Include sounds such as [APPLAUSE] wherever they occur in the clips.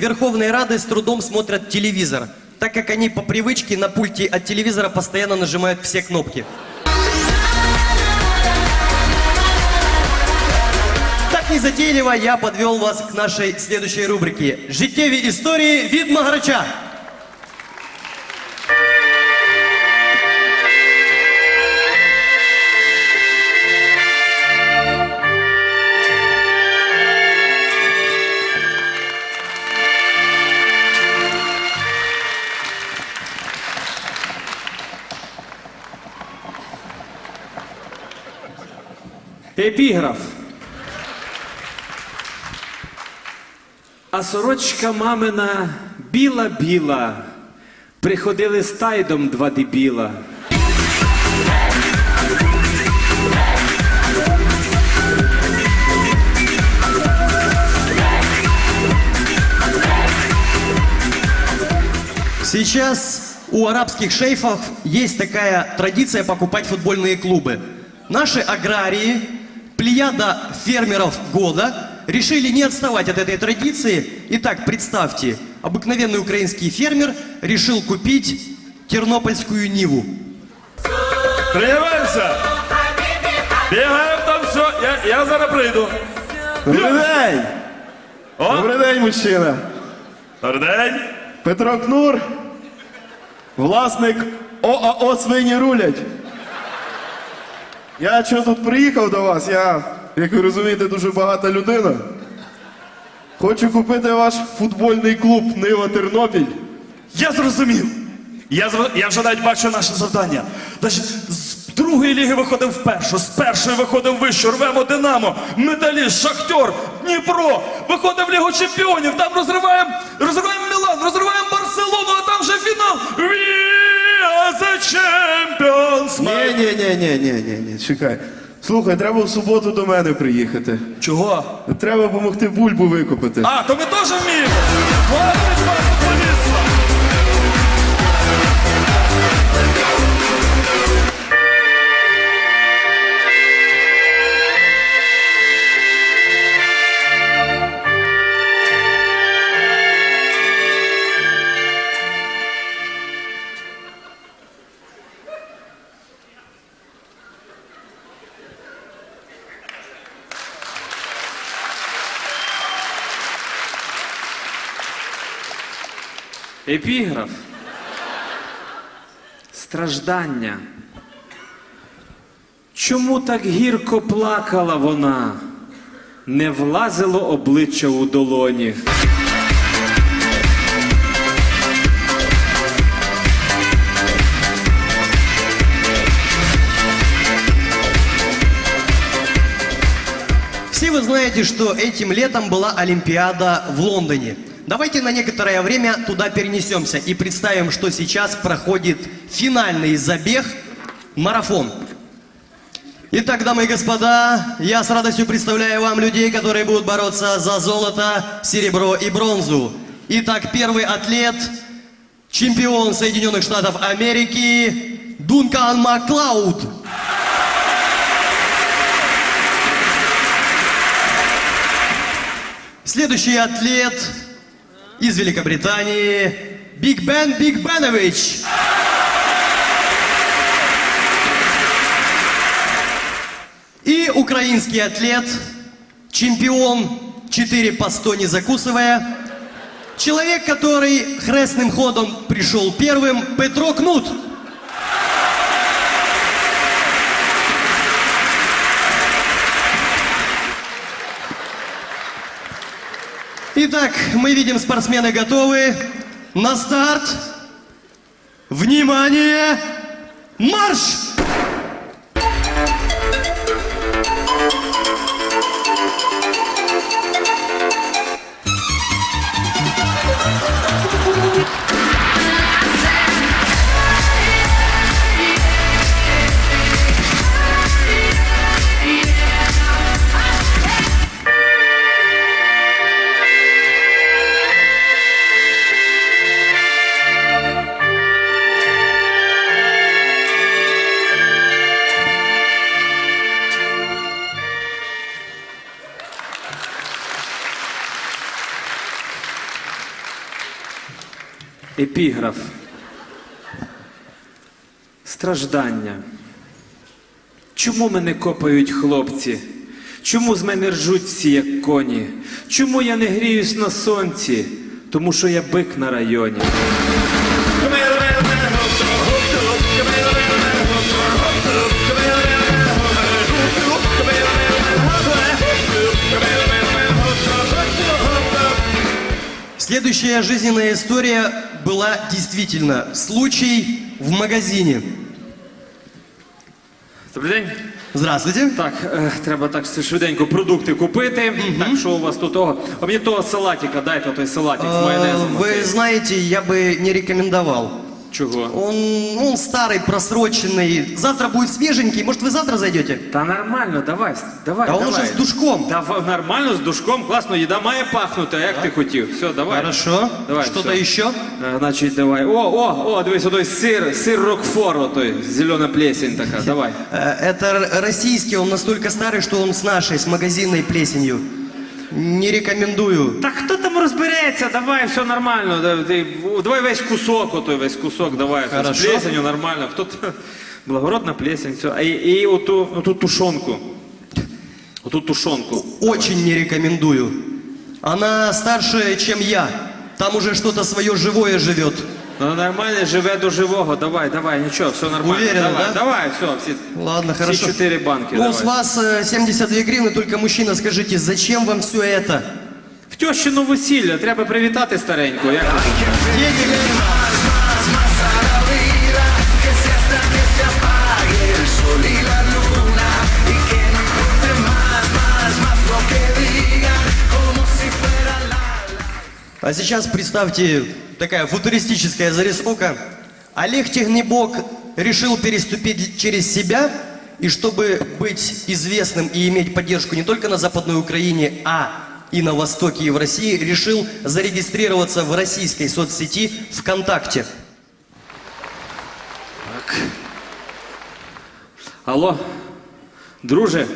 Депутаты Верховной Рады с трудом смотрят телевизор, так как они по привычке на пульте от телевизора постоянно нажимают все кнопки. Так незатейливо я подвел вас к нашей следующей рубрике «Житеві історії від Магарача». Епіграф. А сорочка мамина біла-біла. Приходили з тайдом два дебіла. Сейчас у арабских шейфов есть такая традиция покупать футбольные клубы. Наши аграрии, плеяда фермеров года, решили не отставать от этой традиции. Итак, представьте, обыкновенный украинский фермер решил купить Тернопольскую Ниву. Приймаємося! Бігаємо там все, я, я зараз прийду. Добрий день! О, Добрий день, мужчина! добрий день. Петро Кнур, власник ОАО Свині рулять. Я що тут приїхав до вас, я, як ви розумієте, дуже багата людина. Хочу купити ваш футбольний клуб Нива Тернопіль. Я зрозумів. Я, я вже навіть бачу наше завдання. Даже з другої ліги виходимо в першу, з першої виходимо в вищу, рвемо Динамо, Металіст, Шахтер, Дніпро. Виходимо в Лігу Чемпіонів, там розриваємо, розриваємо Мілан, розриваємо Барселону, а там вже фінал. Are the champions! Ні, ні, ні, ні, ні, ні, ні, чекай. Слухай, треба в суботу до мене приїхати. Чого? Треба допомогти бульбу викопати. А, то ми теж вміємо. 22 Епіграф. Страждання. Чому так гірко плакала вона? Не влазило обличчя у долоні. Все вы знаете, что этим летом была Олимпиада в Лондоне. Давайте на некоторое время туда перенесемся и представим, что сейчас проходит финальный забег марафон. Итак, дамы и господа, я с радостью представляю вам людей, которые будут бороться за золото, серебро и бронзу. Итак, первый атлет, чемпион Соединенных Штатов Америки, Дункан Маклауд. Следующий атлет из Великобритании Биг Бен Биг Бенович. И украинский атлет, чемпион 4 по 100 не закусывая, человек, который хрестным ходом пришел первым, Петро Кнут. Итак, мы видим, спортсмены готовы. На старт. Внимание! Марш! Епіграф. Страждання. Чому мене копають хлопці? Чому з мене ржуть всі, як коні? Чому я не гріюсь на сонці? Тому що я бик на районі. Следующая жизненная история была действительно случай в магазине. Добрий день. Здравствуйте. Так, е, треба так швиденько продукти купити. Так, що у вас тут того? А мені того салатика, дайте той салатик з Э, майонезом. Вы оцей. знаете, я бы не рекомендовал. Чого? Он, он старый, просроченный. Завтра будет свеженький. Может, вы завтра зайдете? Та нормально, давай, давай. А он давай. уже з душком. Та в- нормально з душком, класно, їда має пахнути, а як ти хотів. Все, давай. Хорошо. Давай, Что-то всё. еще? Е, Значить, давай. О, о, о, дивись, отой сир, сир Рокфор, отой, зелена плесень така, [LAUGHS] давай. Э, Это р- российский, он настолько старый, что он с нашей, с магазинной плесенью. Не рекомендую. Та хто там розбереться, давай, все нормально. да, ти- Давай весь кусок, отой весь кусок, давай. З Хорошо. плесенью нормально. Хто т- Благородна плесень, все. А І, і оту, оту тушонку. Оту тушонку. Очень не рекомендую. Она старше, чем я. Там уже что-то свое живое живет. Ну нормально, живе до живого, давай, давай, нічого, все нормально. Уверена, давай, да? давай, все, всі, Ладно, всі хорошо. чотири банки. Ну, давай. с вас э, 72 гривны, только мужчина, скажите, зачем вам все это? В тьощину весілля, треба привітати стареньку. Як ви Денег А сейчас представьте такая футуристическая зарисовка. Олег Технебок решил переступить через себя, и чтобы быть известным и иметь поддержку не только на Западной Украине, а и на Востоке, и в России, решил зарегистрироваться в российской соцсети ВКонтакте. Алло, друже,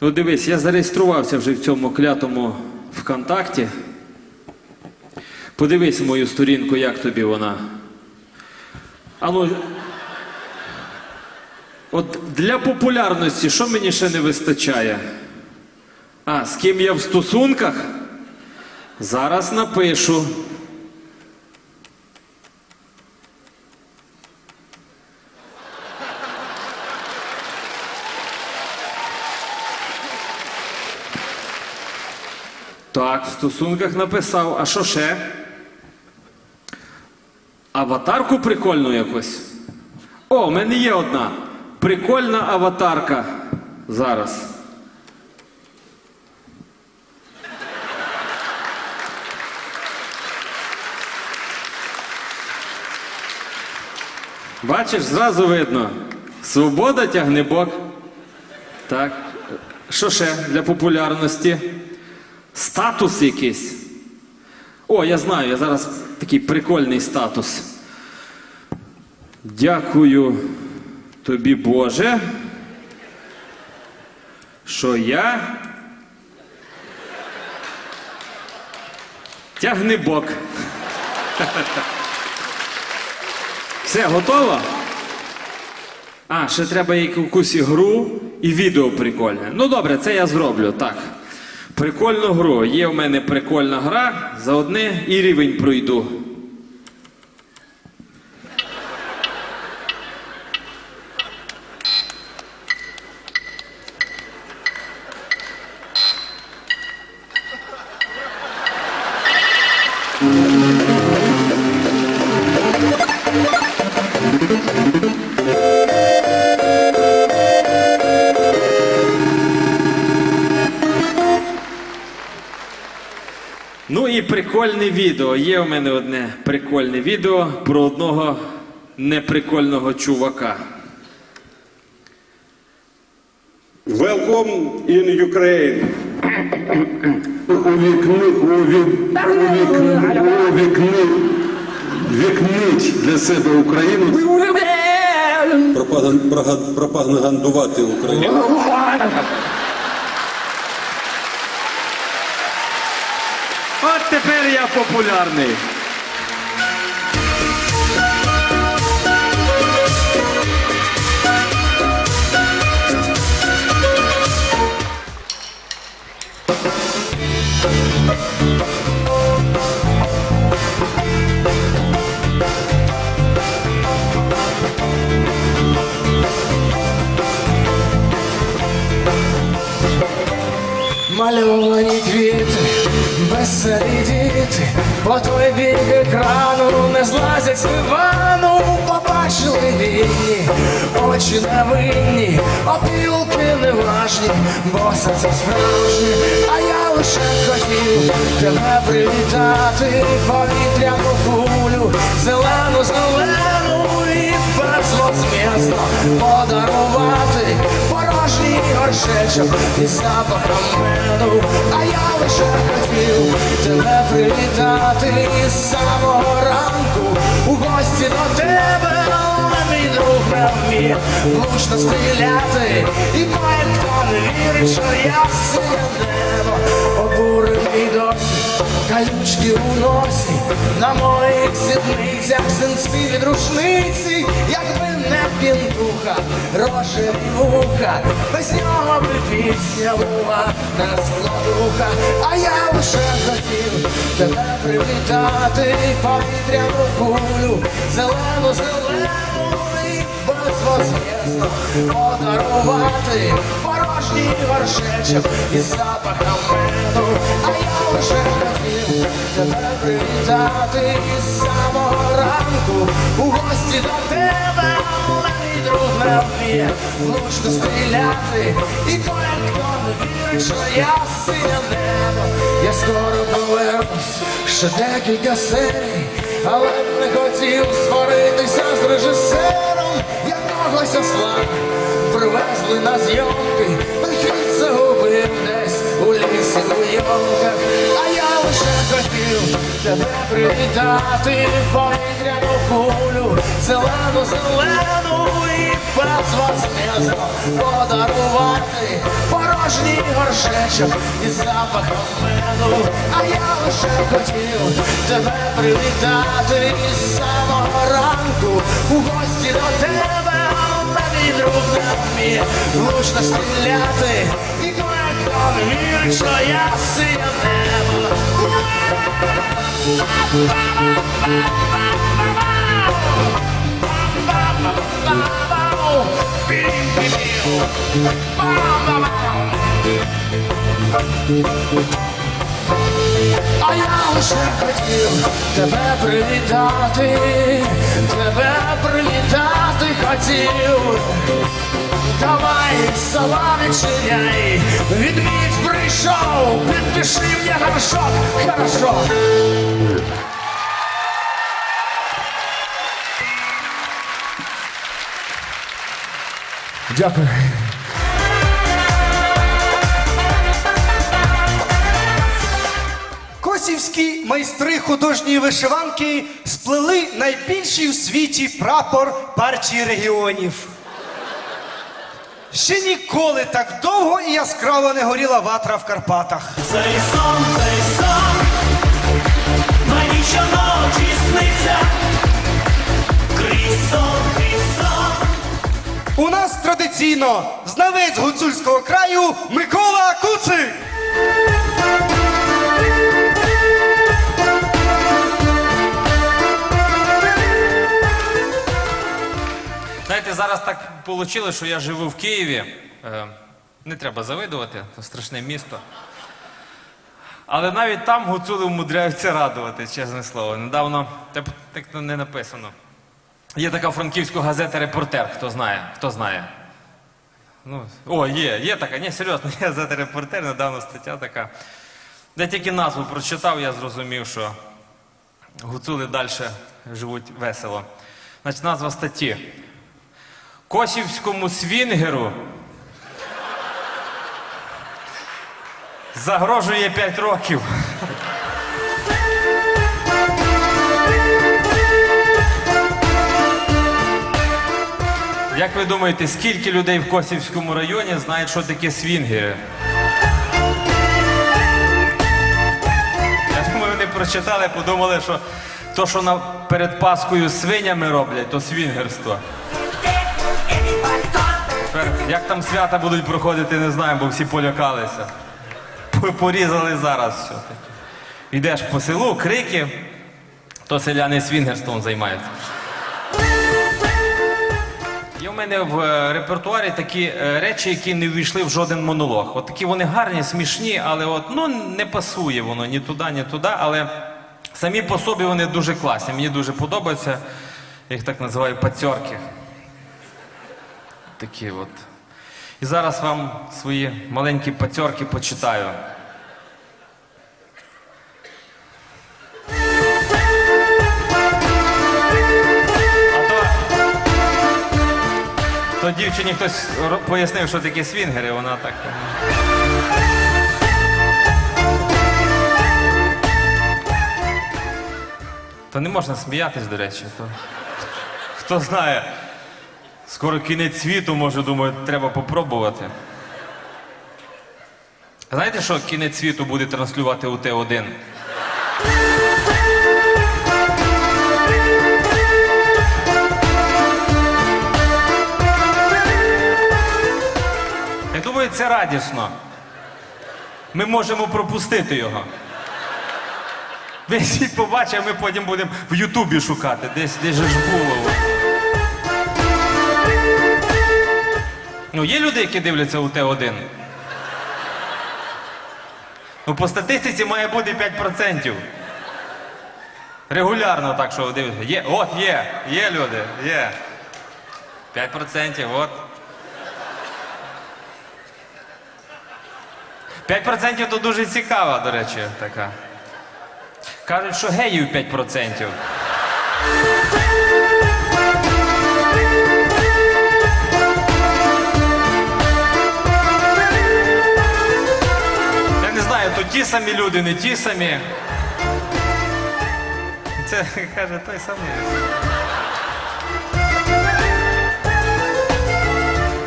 ну дивись, я зареєструвався вже в цьому клятому ВКонтакті. Подивись мою сторінку, як тобі вона. Алло. От для популярності, що мені ще не вистачає? А, з ким я в стосунках? Зараз напишу. Так, в стосунках написав. А що ще? Аватарку прикольну якось. О, в мене є одна. Прикольна аватарка. Зараз. Бачиш, зразу видно. Свобода тягне бок. Так. Що ще для популярності? Статус якийсь. О, я знаю, я зараз такий прикольний статус. Дякую тобі, Боже, що я тягни бок. [LAUGHS] Все, готово? А, ще треба якусь ігру і відео прикольне. Ну добре, це я зроблю. Так. Прикольну гру. Є в мене прикольна гра, за одне і рівень пройду. Ну і прикольне відео. Є в мене одне прикольне відео про одного неприкольного чувака. Welcome in Ukraine. увікни, увік, увікни, увікни, вікнить для себе Україну. Пропаган- прога- Пропагандувати Україну. Тепер я популярний. Веселі діти, по той бік екрану не злазять з дивану, побачили вільні, очі невинні, опілки неважні, бо серце справжнє, а я лише хотів тебе привітати, повітряну кулю, зелену, зелену і безвозмісно подарувати горшечок із запахом меду, а я лише хотів тебе привітати із самого ранку. У гості до тебе, але мій друг не вміє влучно стріляти, і кое-хто не вірить, що я синє небо, обурений досі, калючки у носі, на моїх сідницях синці від рушниці, якби не пінтуха, рожеві вуха, без нього би пісня була не складуха, а я лише хотів тебе привітати, повітряну кулю, зелену, зелену і безвозвісно подарувати порожній горшечок із запахом меду, лише тебе привітати із самого ранку. У гості до тебе, але мій друг не вміє влучно стріляти, і кое-хто не вірить, що я синя небо, я скоро повернусь, ще декілька серій, але б не хотів сваритися з режисером. Якогось осла. Привезли на зйомки, прихід загубив десь у лісі у йомках, а я лише хотів тебе привітати, повітряну кулю, зелену, зелену і без вас безвозмездно подарувати порожній горшечок із запахом меду, а я лише хотів тебе привітати із самого ранку. У гості до тебе, друг не вміє. Влучно стріляти, і не вірить, що я синя небо. А я лише хотів тебе привітати, тебе привітати хотів. Давай сама відчиняй, відмідь прийшов, підпиши мені горшок, хорошо. Дякую. Косівські майстри художньої вишиванки сплели найбільший в світі прапор партії регіонів. Ще ніколи так довго і яскраво не горіла ватра в Карпатах. Цей сон, цей сон, мені щоночі сниться, крізь сон, крізь сон. У нас традиційно знавець гуцульського краю Микола Куцик. Зараз так вийшло, що я живу в Києві. Е, Не треба завидувати, це страшне місто. Але навіть там гуцули вмудряються радувати, чесне слово. Недавно так, так не написано. Є така франківська газета Репортер, хто знає, хто знає. Ну, о, є, є така, ні, серйозно, є газета Репортер, недавно стаття така. Де тільки назву прочитав, я зрозумів, що гуцули далі живуть весело. Значить, назва статті. Косівському свінгеру загрожує 5 років. Як ви думаєте, скільки людей в Косівському районі знають, що таке свінгери? Я думаю, вони прочитали, подумали, що то, що перед Паскою свинями роблять, то свінгерство. Як там свята будуть проходити, не знаємо, бо всі полякалися. порізали зараз все. Йдеш по селу, крики, то селяни свінгерством займаються. Є в мене в е, репертуарі такі е, речі, які не ввійшли в жоден монолог. От такі вони гарні, смішні, але от, ну, не пасує воно ні туди, ні туди. Але самі по собі вони дуже класні. Мені дуже подобаються. Я їх так називаю пацьорки. Такі от. І зараз вам свої маленькі пацьорки почитаю. То, то дівчині хтось пояснив, що таке свінгери, вона так. То не можна сміятись, до речі. То... Хто знає, скоро кінець світу, може, думаю, треба попробувати. Знаєте, що кінець світу буде транслювати у Т1? Я думаю, це радісно. Ми можемо пропустити його. Весь світ побачить, а ми потім будемо в Ютубі шукати. Десь, десь ж було. Ну, є люди, які дивляться у Т1. Ну, по статистиці має бути 5%. Регулярно так, що дивляться. Є, от є, є люди, є. 5%, от. 5% то дуже цікава, до речі, така. Кажуть, що геїв 5%. Ті самі люди, не ті самі. Це каже той самий.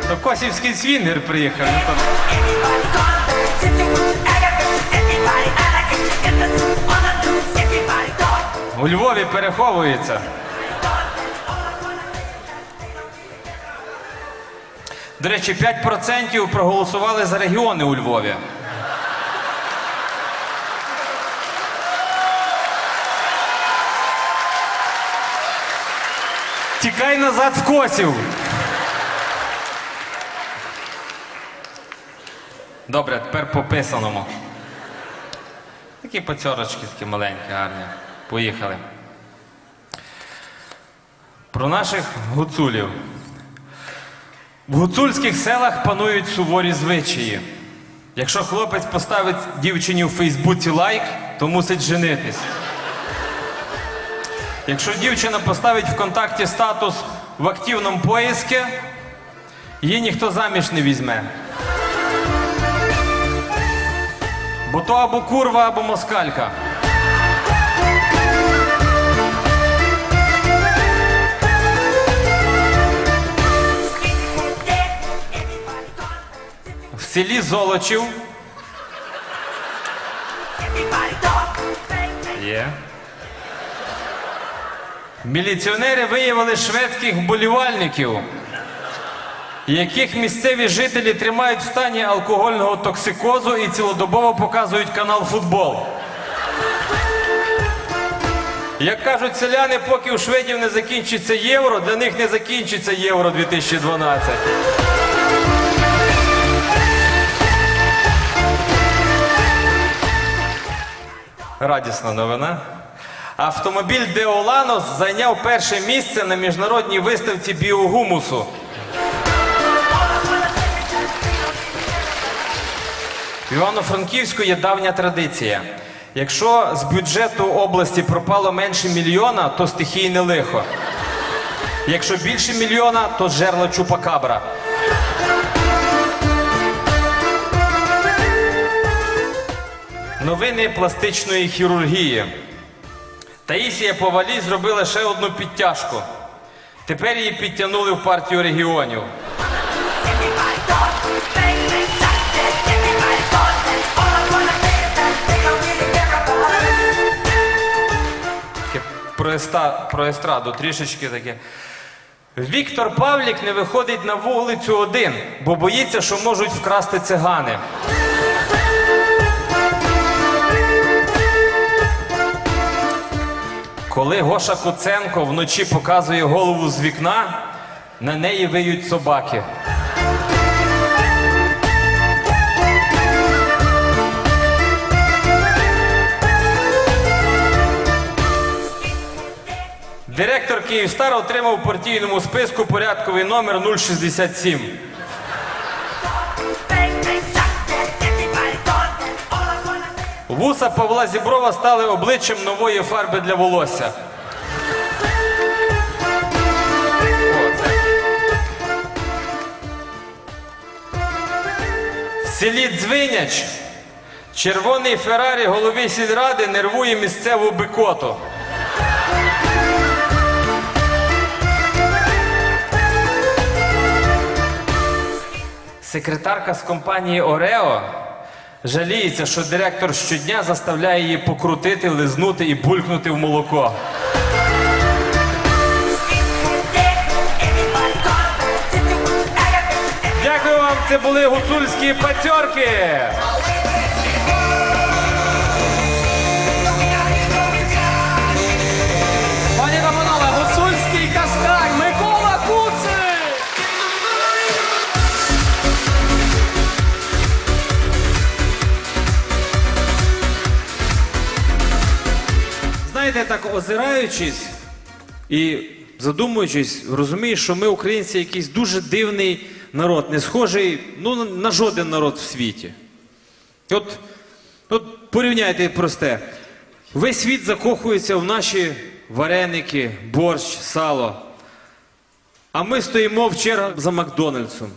То Косівський свінгер приїхав. ну, то- У Львові переховується. До речі, 5% проголосували за регіони у Львові. Тікай назад в Косів. Добре, тепер по писаному. Такі пацьорочки, такі маленькі, гарні. Поїхали. Про наших гуцулів. В гуцульських селах панують суворі звичаї. Якщо хлопець поставить дівчині у Фейсбуці лайк, то мусить женитись. Якщо дівчина поставить ВКонтакті статус в активному поїзку, її ніхто заміж не візьме. Бо то або курва, або москалька. В селі Золочів. Є. Міліціонери виявили шведських вболівальників, яких місцеві жителі тримають в стані алкогольного токсикозу і цілодобово показують канал футбол. Як кажуть селяни, поки у шведів не закінчиться євро, для них не закінчиться євро 2012. Радісна новина. Автомобіль Деоланос зайняв перше місце на міжнародній виставці біогумусу. В Івано-Франківську є давня традиція. Якщо з бюджету області пропало менше мільйона, то стихійне лихо. Якщо більше мільйона, то жерла чупакабра. Новини пластичної хірургії. Таїсія Повалій зробила ще одну підтяжку. Тепер її підтягнули в партію регіонів. Про, еста, про естраду трішечки таке. Віктор Павлік не виходить на вулицю один, бо боїться, що можуть вкрасти цигани. Коли Гоша Куценко вночі показує голову з вікна, на неї виють собаки. Директор Київстар отримав у партійному списку порядковий номер 067. Вуса Павла Зіброва стали обличчям нової фарби для волосся. В селі Дзвиняч червоний Феррарі голови сільради нервує місцеву бикоту. Секретарка з компанії Орео жаліється, що директор щодня заставляє її покрутити, лизнути і булькнути в молоко. Дякую вам, це були гуцульські пацьорки. Так озираючись і задумуючись, розумієш, що ми, українці, якийсь дуже дивний народ, не схожий ну, на жоден народ в світі. От, от порівняйте просте. Весь світ закохується в наші вареники, борщ, сало. А ми стоїмо в чергах за Макдональдсом.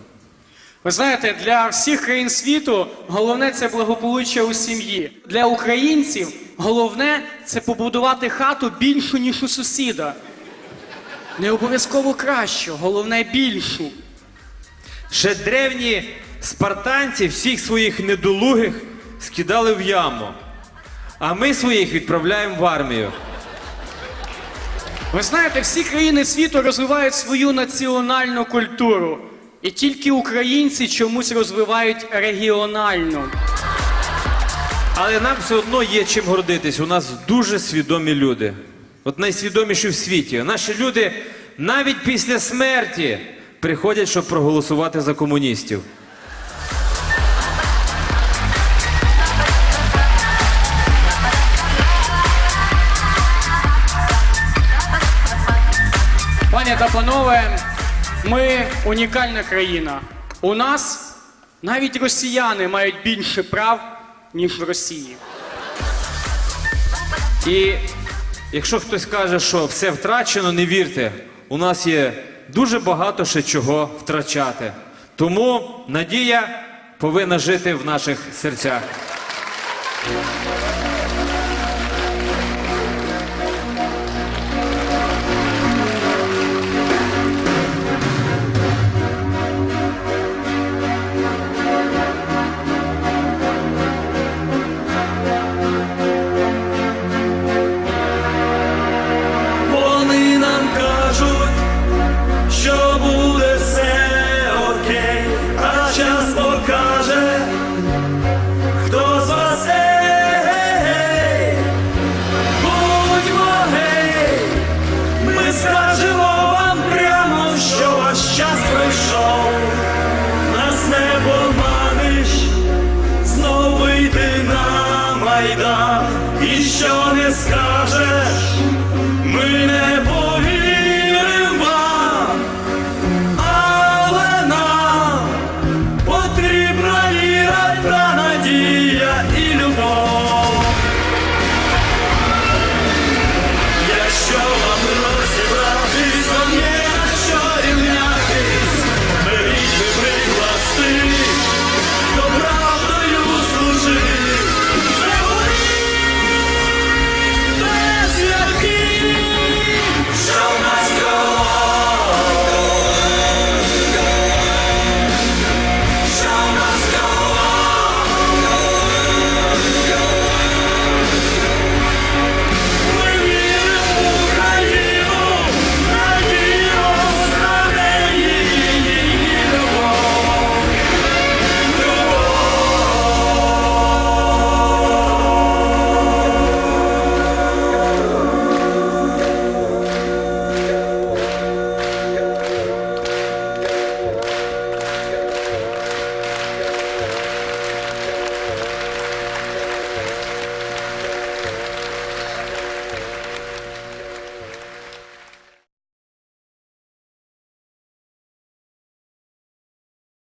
Ви знаєте, для всіх країн світу головне це благополуччя у сім'ї. Для українців головне це побудувати хату більшу, ніж у сусіда. Не обов'язково кращу, головне більшу. Ще древні спартанці всіх своїх недолугих скидали в яму. А ми своїх відправляємо в армію. Ви знаєте, всі країни світу розвивають свою національну культуру. І тільки українці чомусь розвивають регіональну. Але нам все одно є чим гордитись. У нас дуже свідомі люди. От найсвідоміші в світі. Наші люди навіть після смерті приходять, щоб проголосувати за комуністів. Пані та панове, ми унікальна країна. У нас навіть росіяни мають більше прав, ніж в Росії. І якщо хтось каже, що все втрачено, не вірте. У нас є дуже багато ще чого втрачати. Тому надія повинна жити в наших серцях.